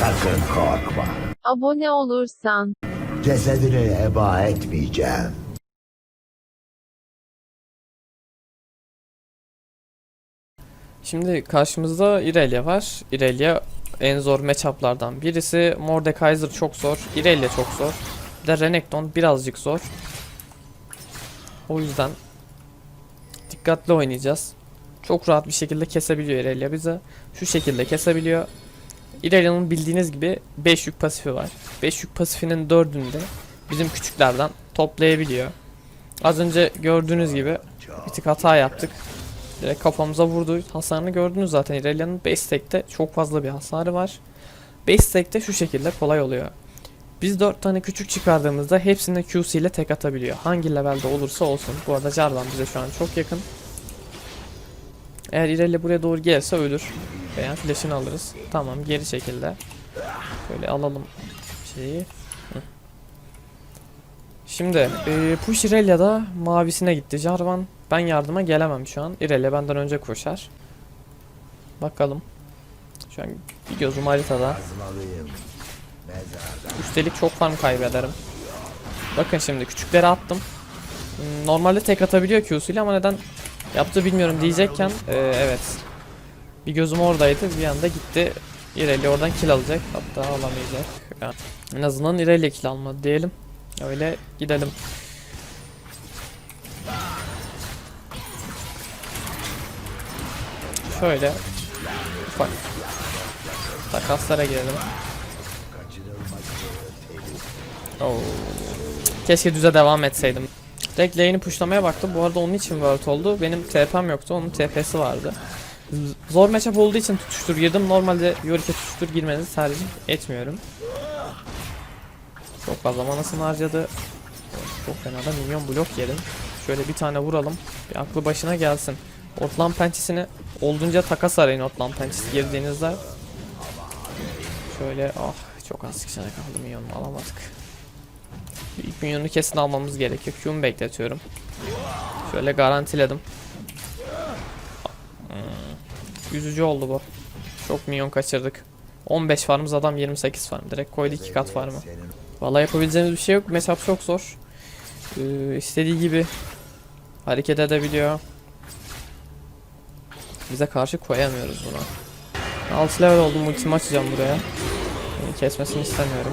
Sakın korkma. Abone olursan. Cesedini heba etmeyeceğim. Şimdi karşımızda Irelia var. Irelia en zor matchuplardan birisi. Mordekaiser çok zor. Irelia çok zor. Bir de Renekton birazcık zor. O yüzden dikkatli oynayacağız. Çok rahat bir şekilde kesebiliyor Irelia bize. Şu şekilde kesebiliyor. Irelia'nın bildiğiniz gibi 5 yük pasifi var. 5 yük pasifinin 4'ünü de bizim küçüklerden toplayabiliyor. Az önce gördüğünüz gibi bir tık hata yaptık. Direkt kafamıza vurdu. Hasarını gördünüz zaten. Irelia'nın base stack'te çok fazla bir hasarı var. Base stack'te şu şekilde kolay oluyor. Biz 4 tane küçük çıkardığımızda hepsine QC ile tek atabiliyor. Hangi levelde olursa olsun. Bu arada Jarvan bize şu an çok yakın. Eğer Irelia buraya doğru gelirse ölür. Veya flash'ını alırız. Tamam geri şekilde. Şöyle alalım şeyi. Hı. Şimdi e, Push Irelia'da mavisine gitti Jarvan. Ben yardıma gelemem şu an. Irelia benden önce koşar. Bakalım. Şu an bir gözüm haritada. Üstelik çok farm kaybederim. Bakın şimdi küçükleri attım. Hmm, Normalde tek atabiliyor Q'suyla ama neden yaptı bilmiyorum diyecekken e, evet. Bir gözüm oradaydı bir anda gitti. Irelia oradan kill alacak hatta alamayacak. Yani en azından Irelia kill almadı diyelim. Öyle gidelim. Şöyle ufak takaslara girelim. Oo. Keşke düze devam etseydim. Direkt lane'i pushlamaya baktım. Bu arada onun için world oldu. Benim TP'm yoktu. Onun TP'si vardı. Zor matchup olduğu için tutuştur girdim. Normalde Yorick'e tutuştur girmenizi tercih etmiyorum. Çok fazla manasını harcadı. Çok fena da minyon blok yedim. Şöyle bir tane vuralım. Bir aklı başına gelsin. Ortlan pençesini olduğunca takas arayın ortlan pençesi girdiğinizde. Şöyle ah çok az kişine kaldı minyonu alamadık. İlk minyonu kesin almamız gerekiyor. Q'mu bekletiyorum. Şöyle garantiledim. Üzücü oldu bu. Çok minyon kaçırdık. 15 farmız adam 28 farm. Direkt koydu 2 kat farmı. Vallahi yapabileceğimiz bir şey yok. Mesap çok zor. Ee, istediği gibi hareket edebiliyor. Bize karşı koyamıyoruz buna. 6 level oldum ultimi açacağım buraya. Beni kesmesini istemiyorum.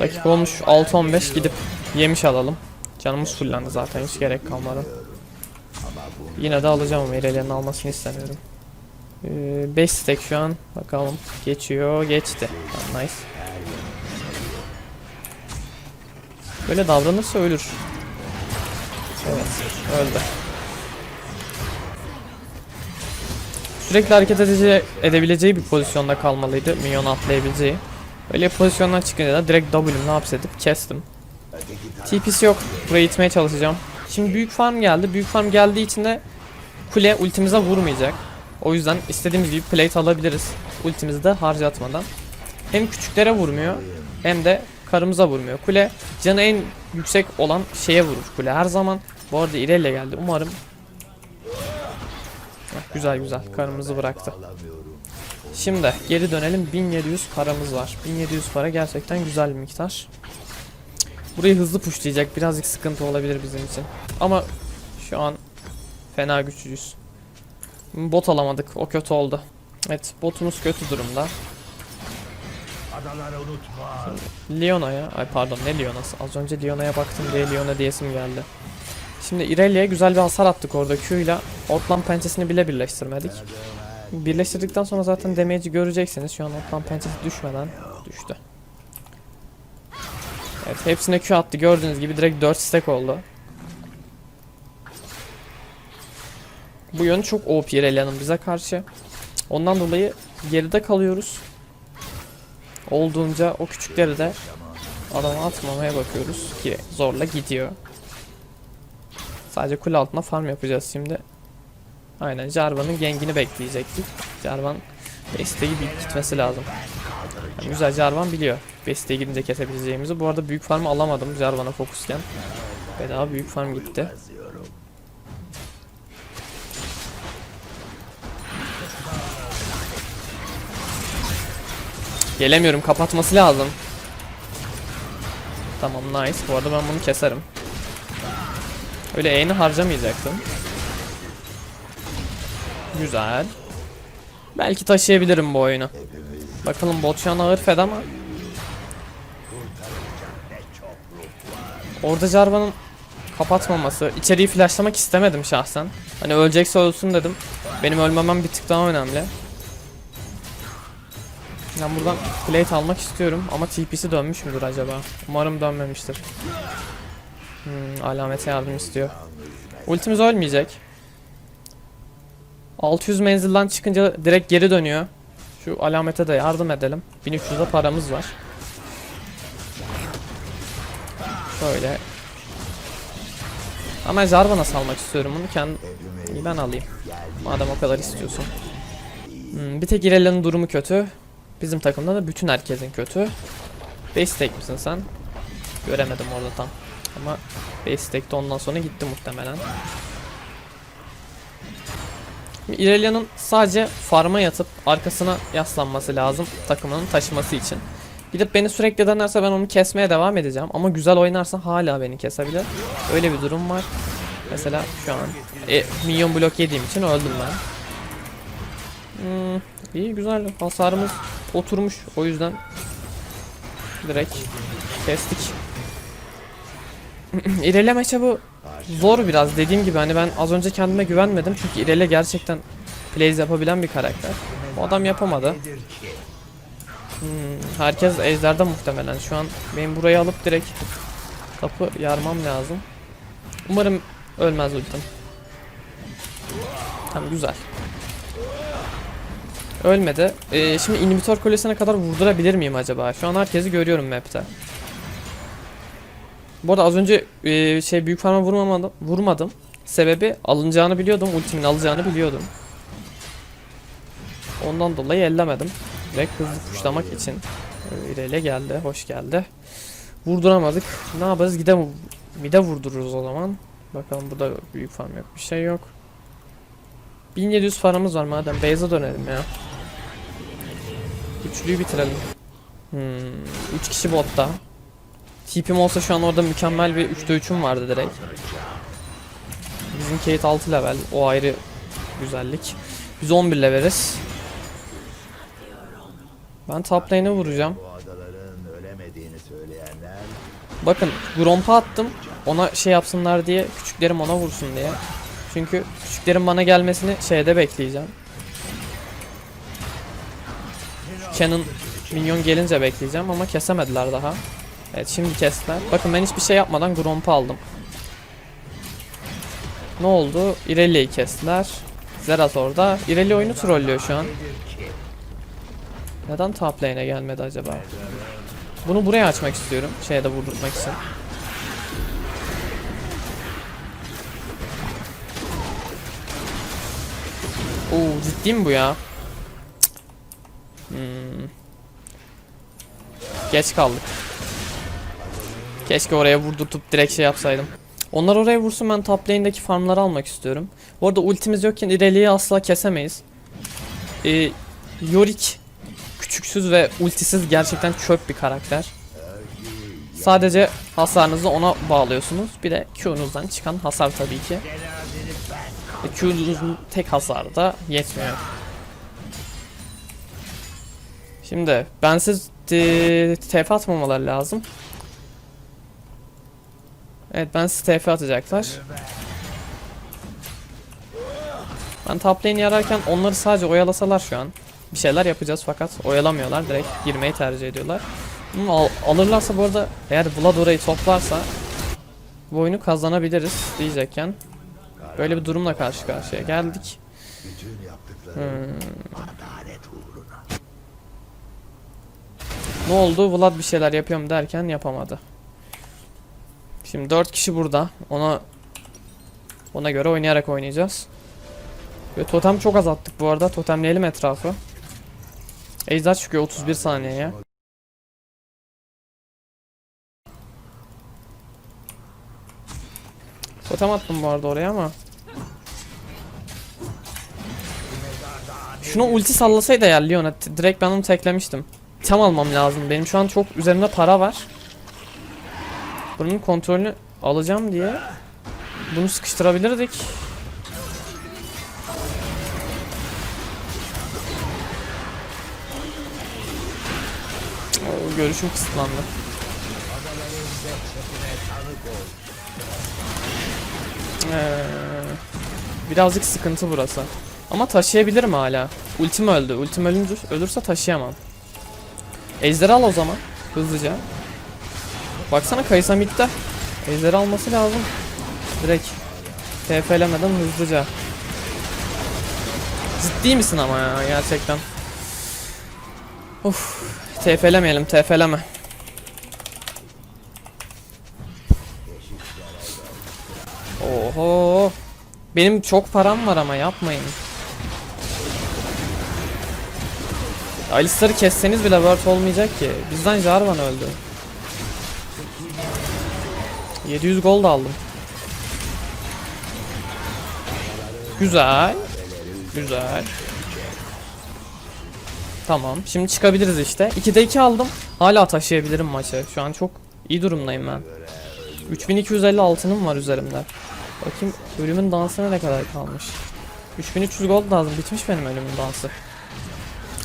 Dakika olmuş 6-15 gidip yemiş alalım. Canımız fullendi zaten hiç gerek kalmadı. Yine de alacağım ama Irelia'nın almasını istemiyorum. 5 stack şu an. Bakalım. Geçiyor. Geçti. Tamam, nice. Böyle davranırsa ölür. Evet. Öldü. Sürekli hareket edebileceği bir pozisyonda kalmalıydı. Minyon atlayabileceği. Öyle pozisyondan çıkınca da direkt W'm ne yapsaydım kestim. TP'si yok. Buraya itmeye çalışacağım. Şimdi büyük farm geldi. Büyük farm geldiği için de kule ultimize vurmayacak. O yüzden istediğimiz gibi plate alabiliriz. Ultimizi de harcatmadan. Hem küçüklere vurmuyor hem de karımıza vurmuyor. Kule canı en yüksek olan şeye vurur kule her zaman. Bu arada Irelia geldi. Umarım Heh, güzel güzel karımızı bıraktı. Şimdi geri dönelim. 1700 paramız var. 1700 para gerçekten güzel bir miktar. Burayı hızlı pushlayacak. Birazcık sıkıntı olabilir bizim için. Ama şu an fena güçlüyüz. Bot alamadık. O kötü oldu. Evet botumuz kötü durumda. Leona'ya, ay pardon ne Leona'sı? Az önce Leona'ya baktım diye Leona diyesim geldi. Şimdi Irelia'ya güzel bir hasar attık orada Q ile. Ortlan pençesini bile birleştirmedik. Birleştirdikten sonra zaten damage'i göreceksiniz. Şu an ortlan pençesi düşmeden düştü. Evet hepsine Q attı. Gördüğünüz gibi direkt 4 stack oldu. Bu yön çok OP Irelia'nın bize karşı. Ondan dolayı geride kalıyoruz. Olduğunca o küçükleri de adama atmamaya bakıyoruz ki zorla gidiyor. Sadece kule altına farm yapacağız şimdi. Aynen Jarvan'ın gengini bekleyecektik. Jarvan Beste'yi bir gitmesi lazım. Yani güzel Jarvan biliyor. Beste'ye gidince kesebileceğimizi. Bu arada büyük farmı alamadım Jarvan'a fokusken. Bedava büyük farm gitti. Gelemiyorum kapatması lazım. Tamam nice. Bu arada ben bunu keserim. Öyle E'ni harcamayacaktım. Güzel. Belki taşıyabilirim bu oyunu. Bakalım bot şu an ağır fed ama. Orada Jarvan'ın kapatmaması. içeriği flashlamak istemedim şahsen. Hani ölecekse ölsün dedim. Benim ölmemem bir tık daha önemli. Ben buradan plate almak istiyorum ama TP'si dönmüş müdür acaba? Umarım dönmemiştir. Hmm, alamete yardım istiyor. Ultimiz ölmeyecek. 600 menzilden çıkınca direkt geri dönüyor. Şu alamete de yardım edelim. 1300'de paramız var. Şöyle. Ama Jarvan'a salmak istiyorum bunu. Kendim İyi, ben alayım. Madem o kadar istiyorsun. Hmm, bir tek İrelia'nın durumu kötü. Bizim takımda da bütün herkesin kötü. Base tek misin sen? Göremedim orada tam. Ama base tek de ondan sonra gitti muhtemelen. İrelia'nın sadece farma yatıp arkasına yaslanması lazım takımının taşıması için. Gidip beni sürekli denerse ben onu kesmeye devam edeceğim. Ama güzel oynarsa hala beni kesebilir. Öyle bir durum var. Mesela şu an e, minyon blok yediğim için öldüm ben. Hmm, iyi güzel hasarımız oturmuş o yüzden direkt kestik. İrele matchup'ı zor biraz dediğim gibi hani ben az önce kendime güvenmedim çünkü İrele gerçekten plays yapabilen bir karakter. O adam yapamadı. Hmm, herkes ejderde muhtemelen şu an benim burayı alıp direkt kapı yarmam lazım. Umarım ölmez ultim. Tamam güzel. Ölmedi. Ee, şimdi inhibitor kulesine kadar vurdurabilir miyim acaba? Şu an herkesi görüyorum map'te. Bu arada az önce e, şey büyük farma vurmamadım, vurmadım. Sebebi alınacağını biliyordum. Ultimin alacağını biliyordum. Ondan dolayı ellemedim. Direkt hızlı puşlamak için. İreyle geldi. Hoş geldi. Vurduramadık. Ne yaparız? Gide mide vurdururuz o zaman. Bakalım burada büyük farm yok. Bir şey yok. 1700 paramız var madem. Base'e dönelim ya. Üçlüyü bitirelim. Hmm, 3 kişi botta. TP'm olsa şu an orada mükemmel bir 3'te 3'üm vardı direkt. Bizim Kate 6 level. O ayrı güzellik. 111 leveliz. Ben top lane'e vuracağım. Bakın Gromp'a attım. Ona şey yapsınlar diye. Küçüklerim ona vursun diye. Çünkü küçüklerin bana gelmesini şeyde bekleyeceğim. Canon minyon gelince bekleyeceğim ama kesemediler daha. Evet şimdi kestiler. Bakın ben hiçbir şey yapmadan Gromp'u aldım. Ne oldu? Irelia'yı kestiler. Zerat orada. Irelia oyunu trollüyor şu an. Neden top lane'e gelmedi acaba? Bunu buraya açmak istiyorum. Şeye de vurdurmak için. Oo ciddi mi bu ya? Hmm. Geç kaldık. Keşke oraya vurdurtup direkt şey yapsaydım. Onlar oraya vursun ben top lane'deki farmları almak istiyorum. Bu arada ultimiz yokken ileriyi asla kesemeyiz. Ee, Yorick küçüksüz ve ultisiz gerçekten çöp bir karakter. Sadece hasarınızı ona bağlıyorsunuz. Bir de Q'nuzdan çıkan hasar tabii ki. E, Q'nuzun tek hasarı da yetmiyor. Şimdi bensiz e, TF atmamaları lazım. Evet ben size TF atacaklar. Ben top yararken onları sadece oyalasalar şu an. Bir şeyler yapacağız fakat oyalamıyorlar. Direkt girmeyi tercih ediyorlar. Al- alırlarsa bu arada eğer Vlad orayı toplarsa bu oyunu kazanabiliriz diyecekken. Böyle bir durumla karşı karşıya geldik. Hmm. Ne oldu? Vlad bir şeyler yapıyorum derken yapamadı. Şimdi 4 kişi burada. Ona ona göre oynayarak oynayacağız. Ve totem çok azalttık bu arada. Totemleyelim etrafı. Ejder çıkıyor 31 saniyeye. Totem attım bu arada oraya ama. Şuna ulti sallasaydı ya Leon. Direkt ben onu teklemiştim. item almam lazım. Benim şu an çok üzerimde para var. Bunun kontrolünü alacağım diye bunu sıkıştırabilirdik. Oo, görüşüm kısıtlandı. Ee, birazcık sıkıntı burası. Ama taşıyabilirim hala. Ultim öldü. Ultim ölünce, ölürse taşıyamam. Ejderi al o zaman. Hızlıca. Baksana Kaysa midde. Ejderi alması lazım. Direkt. TF'lemeden hızlıca. Ciddi misin ama ya gerçekten. Of. TF'lemeyelim TF'leme. Oho. Benim çok param var ama yapmayın. Alistar'ı kesseniz bile word olmayacak ki. Bizden Jarvan öldü. 700 gold aldım. Güzel. Güzel. Tamam. Şimdi çıkabiliriz işte. 2'de 2 aldım. Hala taşıyabilirim maçı. Şu an çok iyi durumdayım ben. 3250 altınım var üzerimde. Bakayım ölümün dansına ne kadar kalmış. 3300 gold lazım. Bitmiş benim ölümün dansı.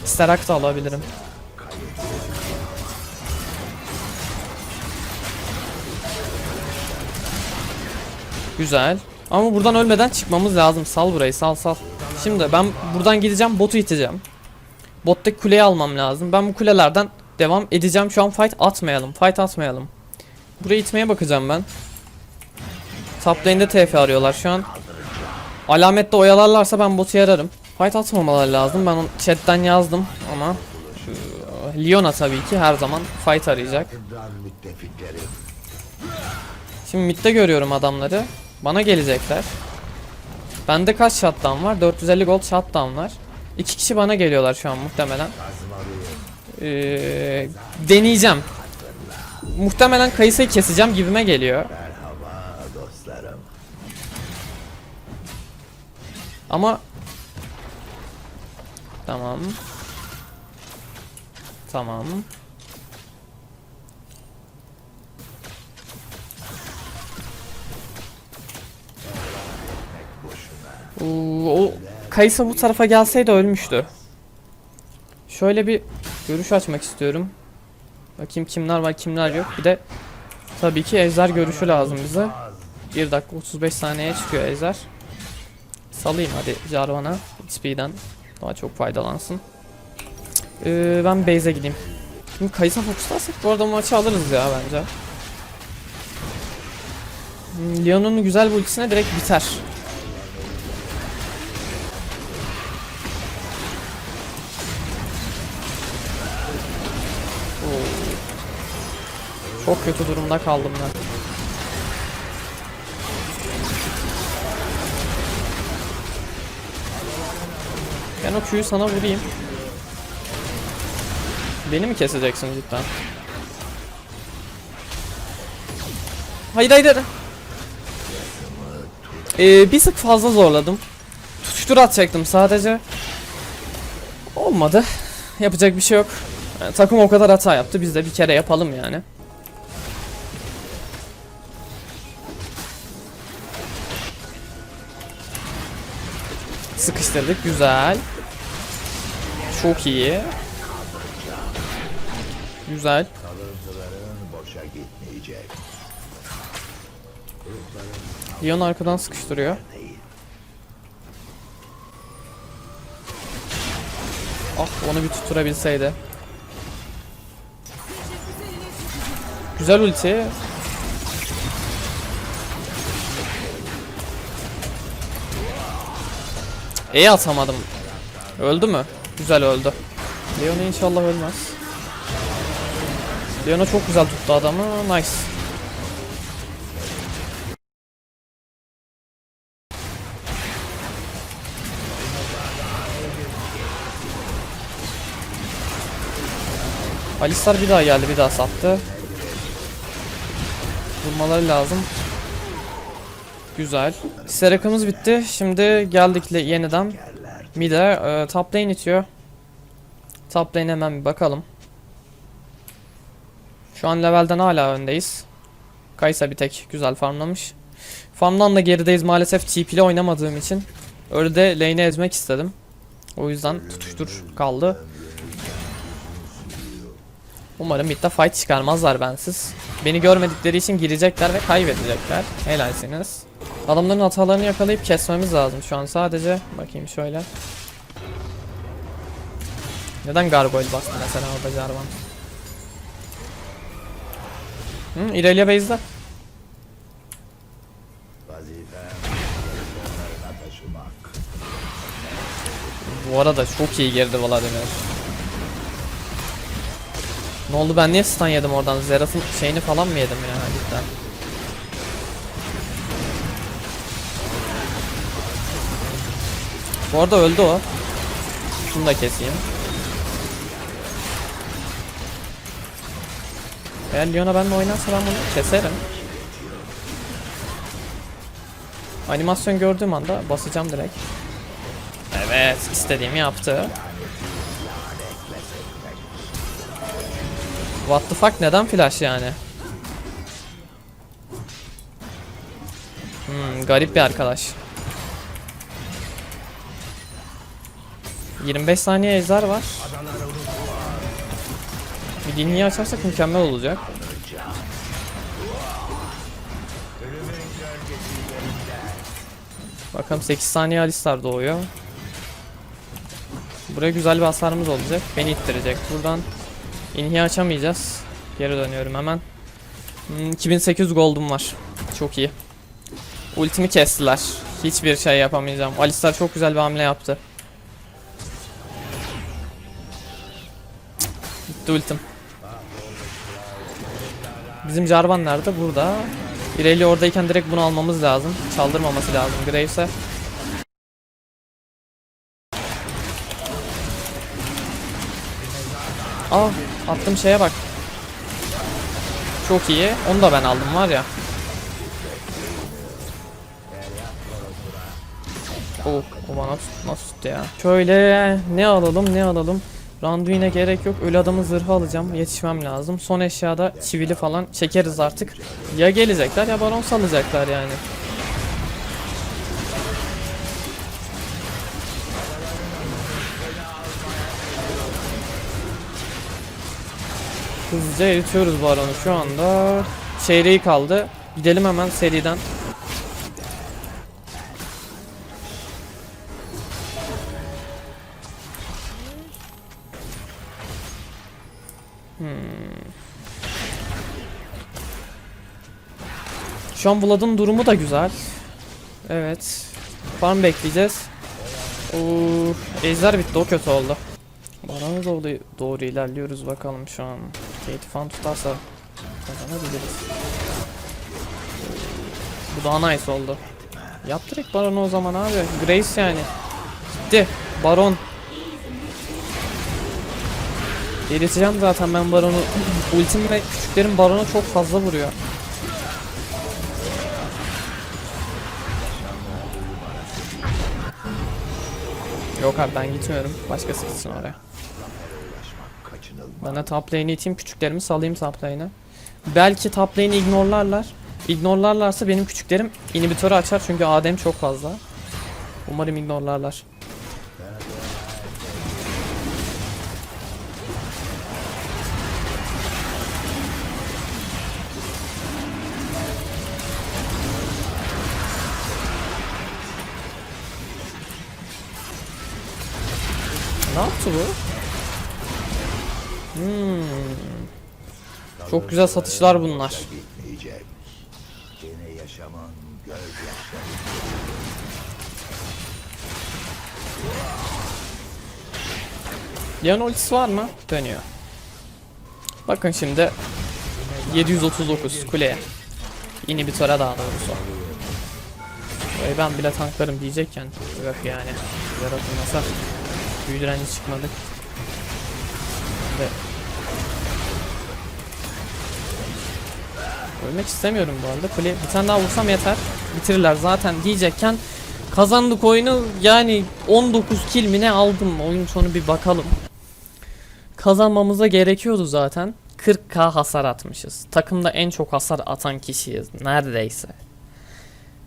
Sterak da alabilirim. Güzel. Ama buradan ölmeden çıkmamız lazım. Sal burayı sal sal. Şimdi ben buradan gideceğim botu iteceğim. Bottaki kuleyi almam lazım. Ben bu kulelerden devam edeceğim. Şu an fight atmayalım. Fight atmayalım. Burayı itmeye bakacağım ben. Top lane'de TF arıyorlar şu an. Alamette oyalarlarsa ben botu yararım. Fight atmamaları lazım. Ben onu chatten yazdım ama eee, Leona tabii ki her zaman fight arayacak. Şimdi midde görüyorum adamları. Bana gelecekler. Bende kaç shutdown var? 450 gold shutdown var. İki kişi bana geliyorlar şu an muhtemelen. Ee, deneyeceğim. Muhtemelen Kayısı'yı keseceğim gibime geliyor. Ama Tamam. Tamam. Oo, o Kayısa bu tarafa gelseydi ölmüştü. Şöyle bir görüş açmak istiyorum. Bakayım kimler var kimler yok. Bir de tabii ki Ejder görüşü lazım bize. 1 dakika 35 saniyeye çıkıyor Ejder. Salayım hadi Jarvan'a XP'den daha çok faydalansın. Ee, ben base'e gideyim. Şimdi Kayısa fokuslarsak bu arada maçı alırız ya bence. Hmm, Leon'un güzel bu ultisine direkt biter. Çok kötü durumda kaldım ben. Ben o Q'yu sana vurayım. Beni mi keseceksin cidden? Hayır hayır. Ee, bir sık fazla zorladım. Tutuştur atacaktım sadece. Olmadı. Yapacak bir şey yok. Yani takım o kadar hata yaptı. Biz de bir kere yapalım yani. Sıkıştırdık. Güzel. Çok iyi. Güzel. Leon arkadan sıkıştırıyor. Ah onu bir tutturabilseydi. Güzel ulti. E atamadım. Öldü mü? Güzel öldü. Leon inşallah ölmez. Leon'a çok güzel tuttu adamı. Nice. Alistar bir daha geldi bir daha sattı. Vurmaları lazım. Güzel. Serakamız bitti. Şimdi geldik yeniden. Mide e, top lane itiyor. Top lane hemen bir bakalım. Şu an levelden hala öndeyiz. Kaysa bir tek güzel farmlamış. Farmdan da gerideyiz maalesef TP'li oynamadığım için. Öyle de lane'i ezmek istedim. O yüzden tutuştur kaldı. Umarım midde fight çıkarmazlar bensiz. Beni görmedikleri için girecekler ve kaybedecekler. Helalsiniz. Adamların hatalarını yakalayıp kesmemiz lazım şu an sadece. Bakayım şöyle. Neden gargoyle bastı mesela orada Jarvan? Hı, İrelia base'de. Bu arada çok iyi girdi Vladimir. Ne oldu ben niye stun yedim oradan? Zerath'ın şeyini falan mı yedim ya cidden? Bu arada öldü o. Şunu da keseyim. Eğer Leona benimle oynarsa ben bunu keserim. Animasyon gördüğüm anda basacağım direkt. Evet, istediğimi yaptı. What the fuck neden flash yani? Hmm, garip bir arkadaş. 25 saniye ejder var. Bir dinliği açarsak mükemmel olacak. Bakalım 8 saniye Alistar doğuyor. Buraya güzel bir hasarımız olacak. Beni ittirecek. Buradan inhiyi açamayacağız. Geri dönüyorum hemen. Hmm, 2800 gold'um var. Çok iyi. Ultimi kestiler. Hiçbir şey yapamayacağım. Alistar çok güzel bir hamle yaptı. Gitti ultim. Bizim Jarvan nerede? Burada. Irelia oradayken direkt bunu almamız lazım. Çaldırmaması lazım Graves'e. Aa attım şeye bak. Çok iyi. Onu da ben aldım var ya. Oh, o bana nasıl tuttu ya. Şöyle ne alalım ne alalım. Randuin'e gerek yok. Ölü adamın zırhı alacağım. Yetişmem lazım. Son eşyada çivili falan çekeriz artık. Ya gelecekler ya baron salacaklar yani. Hızlıca eritiyoruz baronu şu anda. Çeyreği kaldı. Gidelim hemen seriden. Şu an Vlad'ın durumu da güzel. Evet. Farm bekleyeceğiz. Oo, Ejder bitti o kötü oldu. Bana doğru, doğru ilerliyoruz bakalım şu an. Kate fan tutarsa kazanabiliriz. Bu daha nice oldu. Yap direkt Baron'u o zaman abi. Grace yani. Gitti. Baron. Eriteceğim zaten ben Baron'u. Ultim ve küçüklerin Baron'a çok fazla vuruyor. Yok abi ben gitmiyorum. Başkası gitsin oraya. De top lane'i iteyim küçüklerimi salayım top lane'e. Belki top lane'i ignorlarlar. İgnorlarlarsa benim küçüklerim inhibitörü açar çünkü ADM çok fazla. Umarım ignorlarlar. Ne yaptı bu? Hmm. Çok güzel satışlar bunlar. Yan ultisi var mı? Dönüyor. Bakın şimdi 739 kuleye. İnhibitöre daha doğrusu. Ben bile tanklarım diyecekken yok yani. Yaratılmasa büyü direnci çıkmadık. Ve Ölmek istemiyorum bu arada. Kule bir tane daha vursam yeter. Bitirirler zaten diyecekken kazandık oyunu. Yani 19 kill mi ne aldım? Oyun sonu bir bakalım. Kazanmamıza gerekiyordu zaten. 40k hasar atmışız. Takımda en çok hasar atan kişiyiz neredeyse.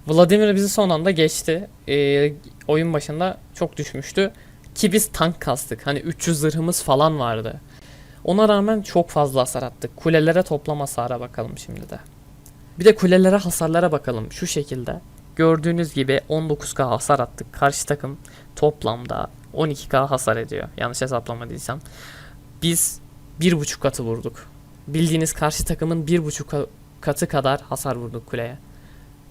Vladimir bizi son anda geçti. Ee, oyun başında çok düşmüştü. Ki biz tank kastık. Hani 300 zırhımız falan vardı. Ona rağmen çok fazla hasar attık. Kulelere toplam hasara bakalım şimdi de. Bir de kulelere hasarlara bakalım şu şekilde. Gördüğünüz gibi 19k hasar attık. Karşı takım toplamda 12k hasar ediyor. Yanlış hesaplamadıysam. Biz 1.5 katı vurduk. Bildiğiniz karşı takımın 1.5 ka- katı kadar hasar vurduk kuleye.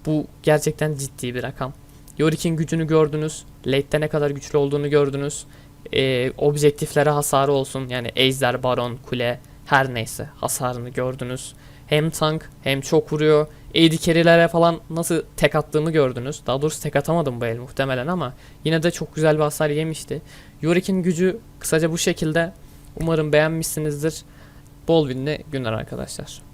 Bu gerçekten ciddi bir rakam. Yorik'in gücünü gördünüz. Late'de ne kadar güçlü olduğunu gördünüz. Ee, objektiflere hasarı olsun. Yani Ejder, Baron, Kule her neyse hasarını gördünüz. Hem tank hem çok vuruyor. AD carry'lere falan nasıl tek attığımı gördünüz. Daha doğrusu tek atamadım bu el muhtemelen ama yine de çok güzel bir hasar yemişti. Yorik'in gücü kısaca bu şekilde. Umarım beğenmişsinizdir. Bol günler arkadaşlar.